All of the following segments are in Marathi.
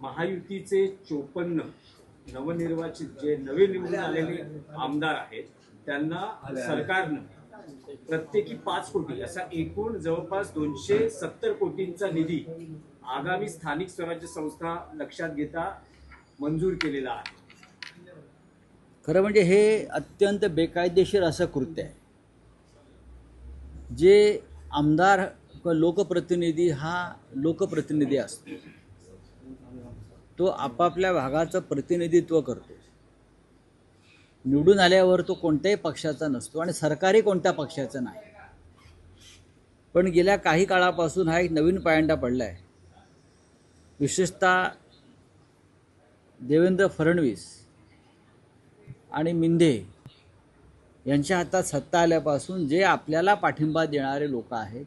महायुतीचे चोपन्न नवनिर्वाचित जे नवे निवडून आलेले आमदार आहेत त्यांना सरकारनं प्रत्येकी पाच कोटी असा एकूण जवळपास दोनशे सत्तर कोटींचा निधी आगामी स्थानिक स्वराज्य संस्था लक्षात घेता मंजूर केलेला आहे. खरं म्हणजे हे अत्यंत बेकायदेशीर असं कृत्य आहे. जे आमदार लोकप्रतिनिधी हा लोकप्रतिनिधी असतो. तो आपापल्या भागाचं प्रतिनिधित्व करतो. निवडून आल्यावर तो कोणत्याही पक्षाचा नसतो आणि सरकारही कोणत्या पक्षाचं नाही. पण गेल्या काही काळापासून हा एक नवीन पायंडा पडला आहे विशेषतः देवेंद्र फडणवीस आणि मिंधे यांच्या हातात सत्ता आल्यापासून जे आपल्याला पाठिंबा देणारे लोक आहेत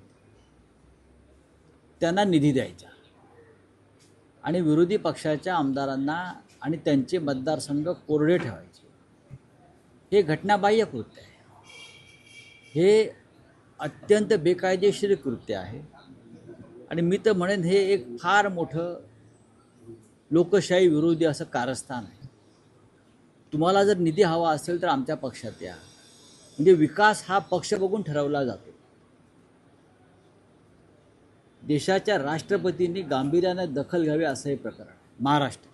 त्यांना निधी द्यायचा. आणि विरोधी पक्षाच्या आमदारांना आणि त्यांचे मतदारसंघ कोरडे ठेवायचे. हे घटनाबाह्य कृत्य आहे. हे अत्यंत बेकायदेशीर कृत्य आहे. आणि मी तर म्हणेन हे एक फार मोठं लोकशाही विरोधी असं कारस्थान आहे. तुम्हाला जर निधी हवा असेल तर आमच्या पक्षात या. म्हणजे विकास हा पक्ष बघून ठरवला जातो. देशाच्या राष्ट्रपतींनी गांभीर्यानं दखल घ्यावी असं हे प्रकरण. महाराष्ट्र.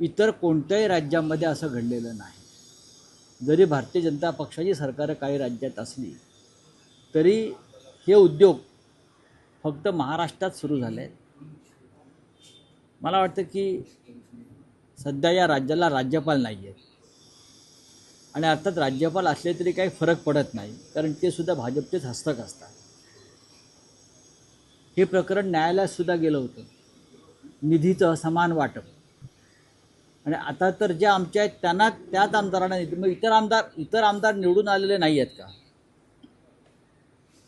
इतर कोणत्याही राज्यामध्ये असं घडलेलं नाही. जरी भारतीय जनता पक्षाची सरकारं काही राज्यात असली तरी हे उद्योग फक्त महाराष्ट्रात सुरू झाले आहेत. मला वाटतं की सध्या या राज्याला राज्यपाल नाही आहेत. आणि अर्थात राज्यपाल असले तरी काही फरक पडत नाही कारण ते सुद्धा भाजपचेच हस्तक असतात. हे प्रकरण न्यायालयात सुद्धा गेलं होतं. निधीचं असमान वाटप. आणि आता तर जे आमच्या आहेत त्यांना त्याच आमदारांना मग इतर आमदार इतर आमदार निवडून आलेले नाही आहेत का?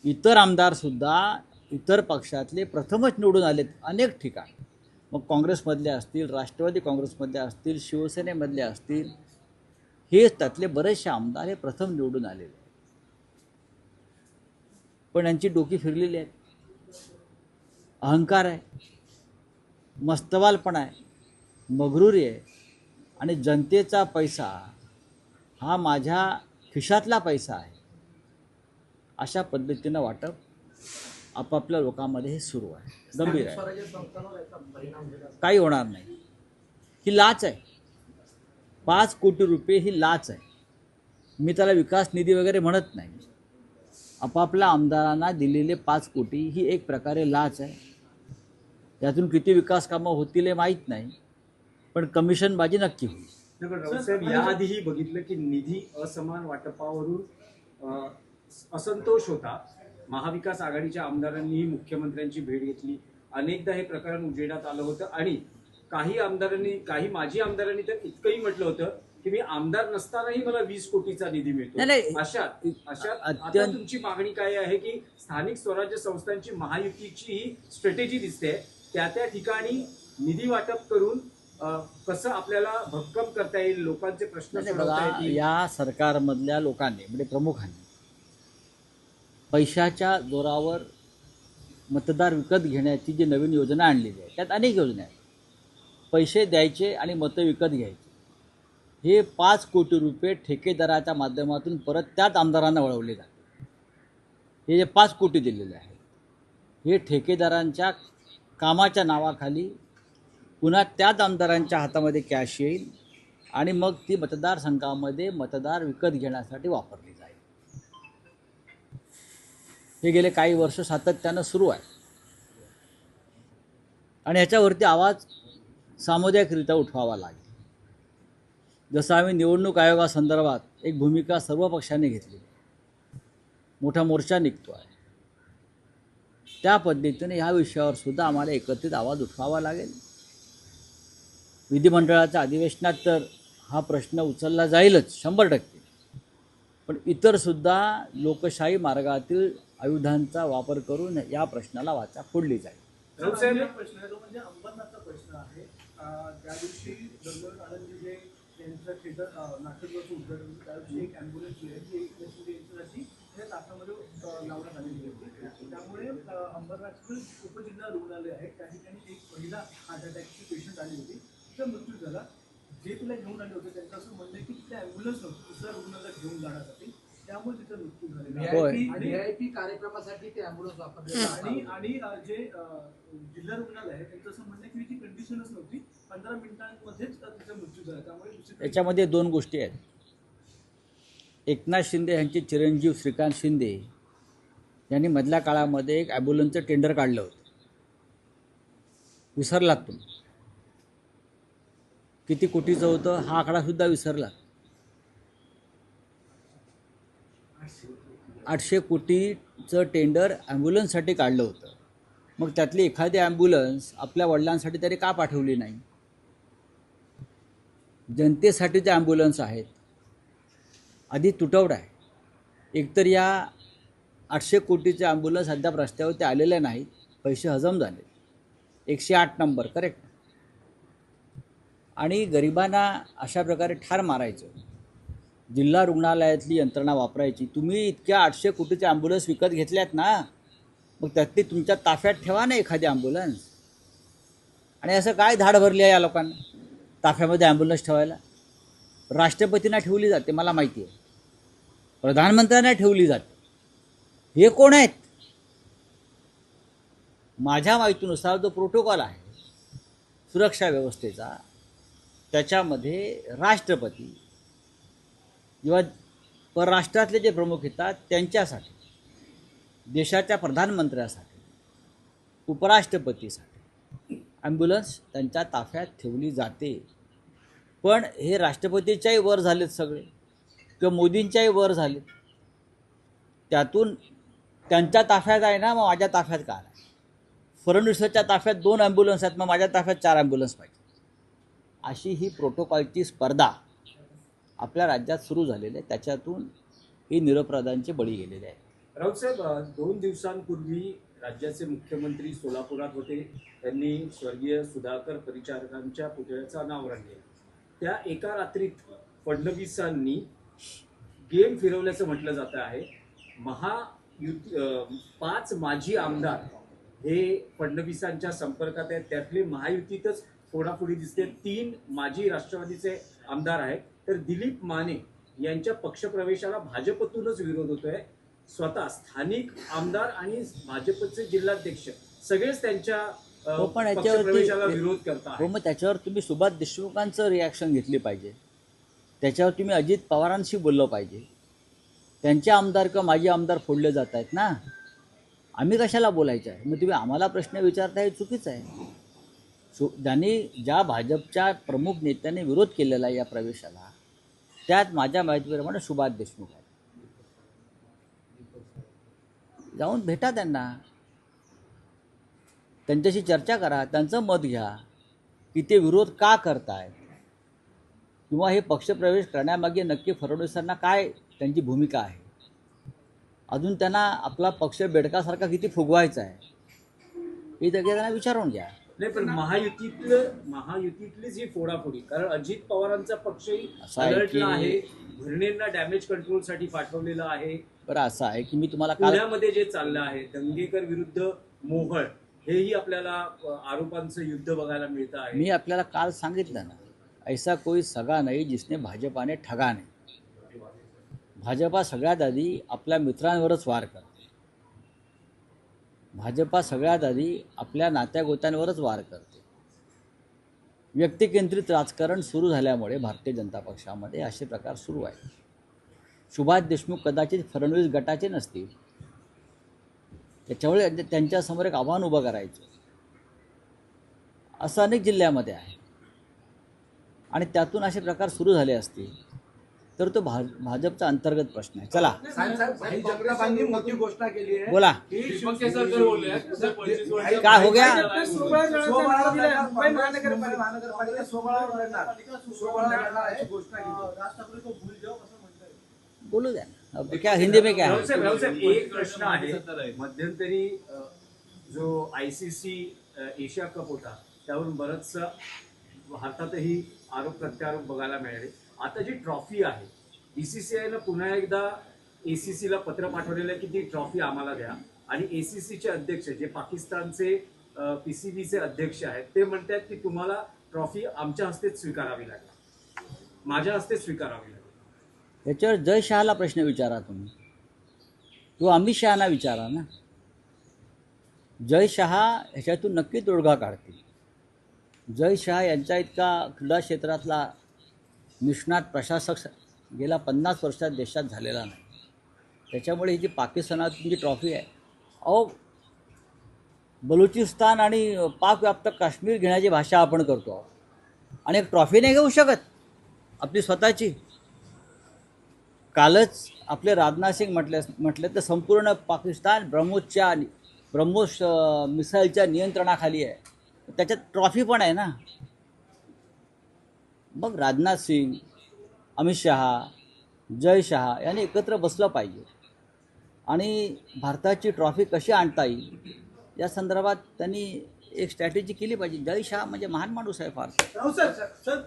इतर आमदारसुद्धा इतर पक्षातले प्रथमच निवडून आलेत अनेक ठिकाण. मग काँग्रेसमधले असतील राष्ट्रवादी काँग्रेसमधले असतील शिवसेनेमधले असतील हे त्यातले बरेचसे आमदार हे प्रथम निवडून आलेले आहेत. पण यांची डोकी फिरलेली आहेत. अहंकार आहे मस्तवालपणा आहे मगरुरी आहे आणि जनतेचा पैसा हा माझ्या खिशातला पैसा आहे. अशा पद्धतीनं वाटप आपापल्या लोकांमध्ये हे सुरू आहे. गंभीर आहे. काही होणार नाही. ही लाच आहे. पाच कोटी रुपये ही लाच आहे. मी त्याला विकास निधी वगैरे म्हणत नाही. आपापल्या आमदारांना दिलेले पाच कोटी ही एक प्रकारे लाच आहे. त्यातून किती विकास कामं होतील हे माहीत नाही पण कमिशनबाजी नक्की होईल. रावसाहेब याआधीही बघितलं की निधी असमान वाटपावरून असंतोष होता. महाविकास आघाडीच्या आमदारांनीही मुख्यमंत्र्यांची भेट घेतली. अनेकदा हे प्रकरण उजेडात आलं होतं आणि काही आमदारांनी काही माजी आमदारांनी तर इतकंही म्हटलं होतं की मी आमदार नसतानाही मला वीस कोटीचा निधी मिळतो. नाही. अशात अशात आता तुमची मागणी काय आहे की स्थानिक स्वराज्य संस्थांची महायुतीची ही स्ट्रॅटेजी दिसते. त्या त्या ठिकाणी निधी वाटप करून कसं आपल्याला भक्कम करता येईल लोकांचे प्रश्न सोडवता येतील? या सरकारमधल्या लोकांनी म्हणजे प्रमुखांनी पैशाच्या जोरावर मतदार विकत घेण्याची जी नवीन योजना आणलेली आहे त्यात अनेक योजना आहेत. पैसे द्यायचे आणि मतं विकत घ्यायची. हे पाच कोटी रुपये ठेकेदाराच्या माध्यमातून परत त्याच आमदारांना वळवले जाते हे जे पाच कोटी दिलेले आहेत हे ठेकेदारांच्या कामाच्या नावाखाली पुन्हा त्याच आमदारांच्या हातामध्ये कॅश येईल आणि मग ती मतदारसंघामध्ये मतदार विकत घेण्यासाठी वापरली जाईल. हे गेले काही वर्ष सातत्यानं सुरू आहे. आणि ह्याच्यावरती आवाज सामुदायिकरित्या उठवावा लागेल. जसं आम्ही निवडणूक आयोगासंदर्भात एक भूमिका सर्व पक्षांनी घेतली. मोठा मोर्चा निघतो आहे त्या पद्धतीने ह्या विषयावर सुद्धा आम्हाला एकत्रित आवाज उठवावा लागेल. विधिमंडळाच्या अधिवेशनात तर हा प्रश्न उचलला जाईलच शंभर टक्के. पण इतरसुद्धा लोकशाही मार्गातील आयुधांचा वापर करून या प्रश्नाला वाचा फोडली जाईल. प्रश्न आहे म्हणजे त्या दिवशी एक ॲम्ब्युलन्स तासामध्ये अं, लावण्यात आलेली होती त्यामुळे अंबरनाथचं उपजिल्हा रुग्णालय आहे. त्या ठिकाणी एक महिला हार्ट अटॅकची पेशंट आली होती. तिचा मृत्यू झाला. जे तिला घेऊन आले होते त्यांचं असं म्हणणं आहे की तिथे ॲम्ब्युलन्स नव्हती. दुसऱ्या रुग्णाला घेऊन जाण्यासाठी. त्यामुळे तिचा मृत्यू झालेला व्हीआयपी कार्यक्रमासाठी ते अँब्युलन्स वापरले आणि आणि जे जिल्हा रुग्णालय आहे त्यांचं असं म्हणणं आहे की तिची कंडिशनच नव्हती. पंधरा मिनिटांमध्येच तिचा मृत्यू झाला. त्यामुळे याच्यामध्ये दोन गोष्टी आहेत. एकनाथ शिंदे यांचे चिरंजीव श्रीकांत शिंदे यांनी मधल्या काळामध्ये एक ॲम्ब्युलन्सचं टेंडर काढलं होतं. विसरलात तुम्ही. किती कोटीचं होतं हा आकडासुद्धा विसरला. आठशे कोटीचं टेंडर ॲम्ब्युलन्ससाठी काढलं होतं. मग त्यातली एखादी ॲम्ब्युलन्स आपल्या वडिलांसाठी तरी का पाठवली नाही? जनतेसाठी जे ॲम्ब्युलन्स आहेत. आधी तुटवडा आहे. एकतर या आठशे कोटीच्या ॲम्ब्युलन्स अद्याप रस्त्यावरती आलेले नाहीत. पैसे हजम झाले एकशे आठ नंबर करेक्ट आणि गरिबांना अशा प्रकारे ठार मारायचं. जिल्हा रुग्णालयातली यंत्रणा वापरायची. तुम्ही इतक्या आठशे कोटीचे ॲम्ब्युलन्स विकत घेतल्यात ना मग त्यातली तुमच्या ताफ्यात ठेवा ना एखादी ॲम्ब्युलन्स आणि असं काय धाड भरली आहे या लोकांना? ताफ्यामध्ये ॲम्ब्युलन्स ठेवायला? राष्ट्रपतींना ठेवली जाते मला माहिती आहे. प्रधानमंत्र्यांना ठेवली जाते. हे कोण आहेत? माझ्या माहितीनुसार जो प्रोटोकॉल आहे सुरक्षा व्यवस्थेचा त्याच्यामध्ये राष्ट्रपती किंवा परराष्ट्रातले जे प्रमुख येतात त्यांच्यासाठी देशाच्या प्रधानमंत्र्यासाठी उपराष्ट्रपतीसाठी ॲम्ब्युलन्स त्यांच्या ताफ्यात ठेवली जाते. पण हे राष्ट्रपतीच्याही वर झालेत सगळे. किंवा मोदींच्याही वर झाले. त्यातून त्यांच्या ताफ्यात आहे ना मग माझ्या ताफ्यात काय आहे फडणवीसाच्या ताफ्यात दोन ॲम्ब्युलन्स आहेत मग माझ्या ताफ्यात चार ॲम्ब्युलन्स पाहिजे. अशी ही प्रोटोकॉलची स्पर्धा आपल्या राज्यात सुरू झालेली आहे. त्याच्यातून ही निरपराधांचे बळी गेलेले आहे. राऊत साहेब दोन दिवसांपूर्वी राज्याचे मुख्यमंत्री सोलापुरात होते. त्यांनी स्वर्गीय सुधाकर परिचारकांच्या पुतळ्याचं अनावरण केलं. त्या एका रात्रीत फडणवीसांनी गेम फिरवल्याचं म्हटलं जात आहे. महायुती पाच माजी आमदार हे फडणवीसांच्या संपर्कात आहेत. त्यातले महायुतीतच फोडाफोडी दिसते. तीन माजी राष्ट्रवादीचे आमदार आहेत. तर दिलीप माने यांच्या पक्षप्रवेशाला भाजपतूनच विरोध होतोय. स्वतः स्थानिक आमदार आणि भाजपचे जिल्हाध्यक्ष सगळेच त्यांच्या हो, पण याच्यावरती- विरोध करत हो मग त्याच्यावर तुम्ही सुभाष देशमुखांचं रिॲक्शन घेतली पाहिजे. त्याच्यावर तुम्ही अजित पवारांशी बोललं पाहिजे. त्यांचे आमदार किंवा माजी आमदार फोडले जात आहेत ना? आम्ही कशाला बोलायचं आहे? मग तुम्ही आम्हाला प्रश्न विचारता हे चुकीचं आहे. सु ज्यांनी ज्या भाजपच्या प्रमुख नेत्यांनी विरोध केलेला आहे या प्रवेशाला त्यात माझ्या माहितीप्रमाणे सुभाष देशमुख आहे जाऊन भेटा त्यांना. त्यांच्याशी चर्चा करा त्यांचं मत घ्या. की ते विरोध का करतायत? किंवा हे पक्षप्रवेश करण्यामागे नक्की फडणवीसांना काय त्यांची भूमिका आहे? अजून त्यांना आपला पक्ष बेडकासारखा किती फुगवायचा आहे? हे त्यांना विचारून घ्या. नाही पण महायुतीतलं महायुतीतलीच ही फोडाफोडी. कारण अजित पवारांचा पक्षही असं आहे अलर्टला आहे. घरणेंना डॅमेज कंट्रोलसाठी पाठवलेलं आहे. बरं असं आहे की मी तुम्हाला काल पुण्यामध्ये जे चाललं आहे दंगेकर विरुद्ध मोहळ हेही आपल्याला आरोपांचं युद्ध बघायला मिळतं आहे. मी आपल्याला काल सांगितलं ना ऐसा कोई सगा नाही जिसने भाजपाने ठगा नाही। भाजपा सगळ्यात आधी आपल्या मित्रांवरच वार करते। भाजपा सगळ्यात आधी आपल्या नात्यागोत्यांवरच वार करते। व्यक्तिकेंद्रित राजकारण सुरू झाल्यामुळे भारतीय जनता पक्षामध्ये असे प्रकार सुरू आहेत। सुभाष देशमुख कदाचित फडणवीस गटाचे नसतील। त्याच्यामुळे त्यांच्यासमोर एक आव्हान उभं करायचं। असं अनेक जिल्ह्यामध्ये आहे। आणि त्यातून असे प्रकार सुरू झाले असतील तर तो भा भाजपचा अंतर्गत प्रश्न आहे. चला. साहेब साहेब भाई साहेब जगतापांनी मोठी घोषणा केली आहे. बोला. काय हो गया? बोलू द्या क्या हिंदी में क्या है? एक प्रश्न आहे. मध्यंतरी जो I C C Asia cup होता त्यावरून बरंच भारतातही आरोप प्रत्यारोप बघायला मिळाले. आता जी ट्रॉफी आहे बीसीसीआयनं पुन्हा एकदा ACC ला पत्र पाठवलेलं आहे की ती ट्रॉफी आम्हाला द्या. आणि ACC चे अध्यक्ष जे पाकिस्तानचे पीसीबीचे अध्यक्ष आहेत ते म्हणतात की तुम्हाला ट्रॉफी आमच्या हस्तेच स्वीकारावी लागेल. माझ्या हस्ते स्वीकारावी लागेल. याच्यावर जय शहाला प्रश्न विचारा तुम्ही. तो अमित शहाना विचारा ना. जय शहा ह्याच्यातून नक्की तोडगा काढतील. जय शहा यांच्या इतका क्रीडा क्षेत्रातला निष्णात प्रशासक गेल्या पन्नास वर्षात देशात झालेला नाही. त्याच्यामुळे ही जी पाकिस्तानातून जी ट्रॉफी आहे अहो बलुचिस्तान आणि पाकव्याप्त काश्मीर घेण्याची भाषा आपण करतो आहोत. आणि एक ट्रॉफी नाही घेऊ शकत आपली स्वतःची. कालच आपले राजनाथ सिंग म्हटले म्हटले तर संपूर्ण पाकिस्तान ब्रह्मोसच्या ब्रह्मोस मिसाईलच्या नियंत्रणाखाली आहे. त्याच्यात ट्रॉफी पण आहे ना. मग राजनाथ सिंग अमित शहा जय शहा यांनी एकत्र बसलं पाहिजे. आणि भारताची ट्रॉफी कशी आणता येईल या संदर्भात त्यांनी एक स्ट्रॅटेजी केली पाहिजे. जय शहा म्हणजे महान माणूस आहे फार सर सर